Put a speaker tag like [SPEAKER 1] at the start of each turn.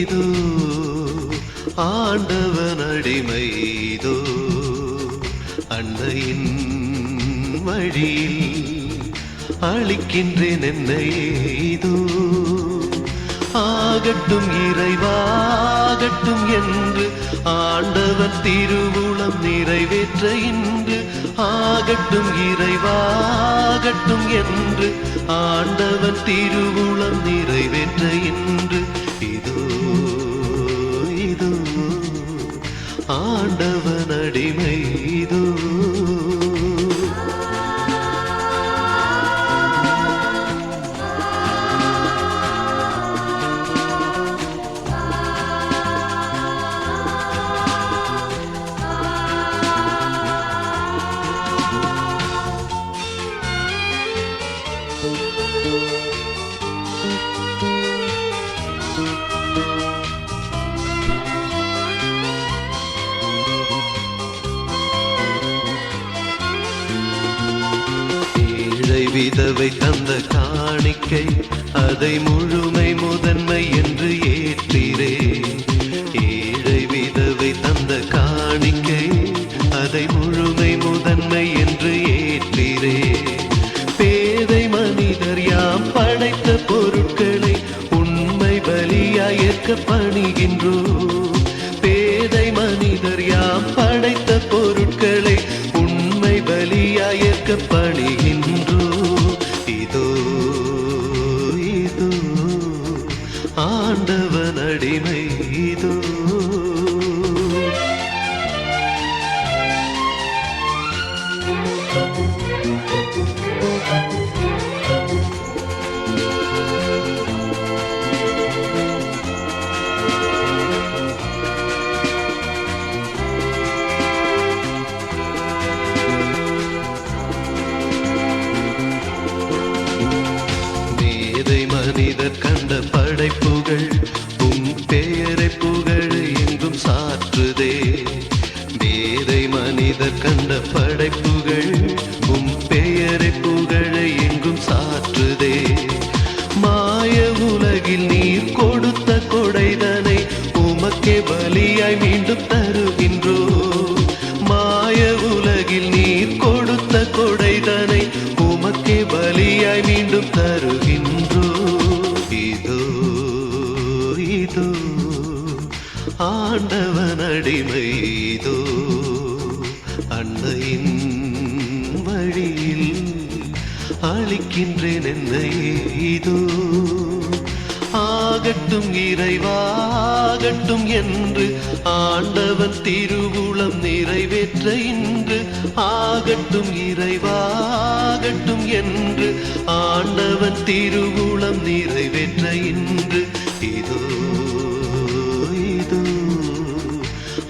[SPEAKER 1] இதோ ஆண்டவன் அடிமைதோ? அன்னையின் வழியில் அழிக்கின்றேன் என்னையே ஆகட்டும் இறைவாகட்டும் என்று ஆண்டவன் திருவுளம் நிறைவேற்ற இன்று. ஆகட்டும் இறைவாகட்டும் என்று ஆண்டவன் திருவுளம் நிறைவேற்ற இன்று. விதவை தந்த காணிக்கை அதை முழுமை முதன்மை என்று ஏற்றிரே ஏழை விதவை தந்த காணிக்கை அதை முழுமை முதன்மை என்று ஏற்றிரே பேதை மனிதர் யாம் படைத்த பொருட்களை உண்மை பலியாய் ஏற்க பணிகின்றோ. பேதை மனிதர் யாம் படைத்த பொருட்களை உண்மை பலியாய் ஏற்க பணிகின்றோ. ஆண்டவன் அடிமை இதோ மேதை மனிதர் கண்ட சாற்றுதே மேதை மனிதர் கண்ட படைப்புகள் உம் பெயரை புகழை எங்கும் சாற்றுதே. மாய உலகில் நீர் கொடுத்த கொடைதனை உமக்கே பலியாய் மீண்டும் தருகின்றோ. மாய உலகில் நீர் கொடுத்த கொடைதனை உமக்கே பலியாய் மீண்டும் தருகின்றோ. ஆண்டவன் அடிமைதோ அன்னையின் வழியில் அழிக்கின்றேன் என்னையே ஆகட்டும் இறைவாகட்டும் என்று ஆண்டவன் திருவுளம் நிறைவேற்ற இன்று. ஆகட்டும் இறைவாகட்டும் என்று ஆண்டவன் திருவுளம் நிறைவேற்ற இன்று. இதோ